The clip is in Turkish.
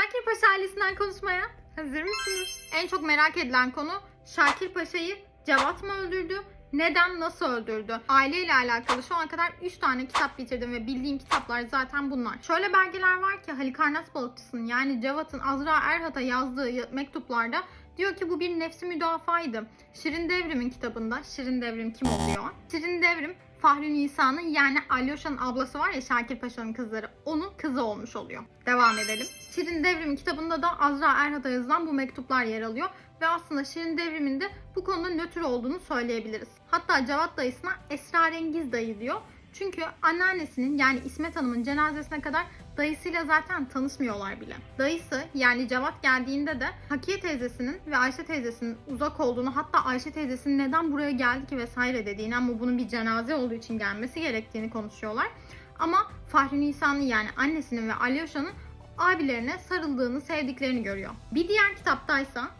Şakir Paşa ailesinden konuşmaya hazır mısınız? En çok merak edilen konu Şakir Paşa'yı Cevat mı öldürdü? Neden, nasıl öldürdü? Aileyle alakalı şu ana kadar 3 tane kitap bitirdim ve bildiğim kitaplar zaten bunlar. Şöyle belgeler var ki Halikarnas balıkçısının yani Cevat'ın Azra Erhat'a yazdığı mektuplarda diyor ki bu bir nefsi müdafaydı. Şirin Devrim'in kitabında, Şirin Devrim kim oluyor? Şirin Devrim Fahri Nisa'nın yani Alyosha'nın ablası var ya Şakir Paşa'nın kızları. Onun kızı olmuş oluyor. Devam edelim. Şirin Devrim kitabında da Azra Erhat'a yazılan bu mektuplar yer alıyor. Ve aslında Şirin Devrim'in de bu konuda nötr olduğunu söyleyebiliriz. Hatta Cevat dayısına esrarengiz dayı diyor. Çünkü anneannesinin yani İsmet Hanım'ın cenazesine kadar dayısıyla zaten tanışmıyorlar bile. Dayısı yani Cevat geldiğinde de Hakiye teyzesinin ve Ayşe teyzesinin uzak olduğunu hatta Ayşe teyzesinin neden buraya geldi ki vesaire dediğini ama bunun bir cenaze olduğu için gelmesi gerektiğini konuşuyorlar. Ama Fahri Nisa'nın yani annesinin ve Alyosha'nın abilerine sarıldığını, sevdiklerini görüyor. Bir diğer kitaptaysa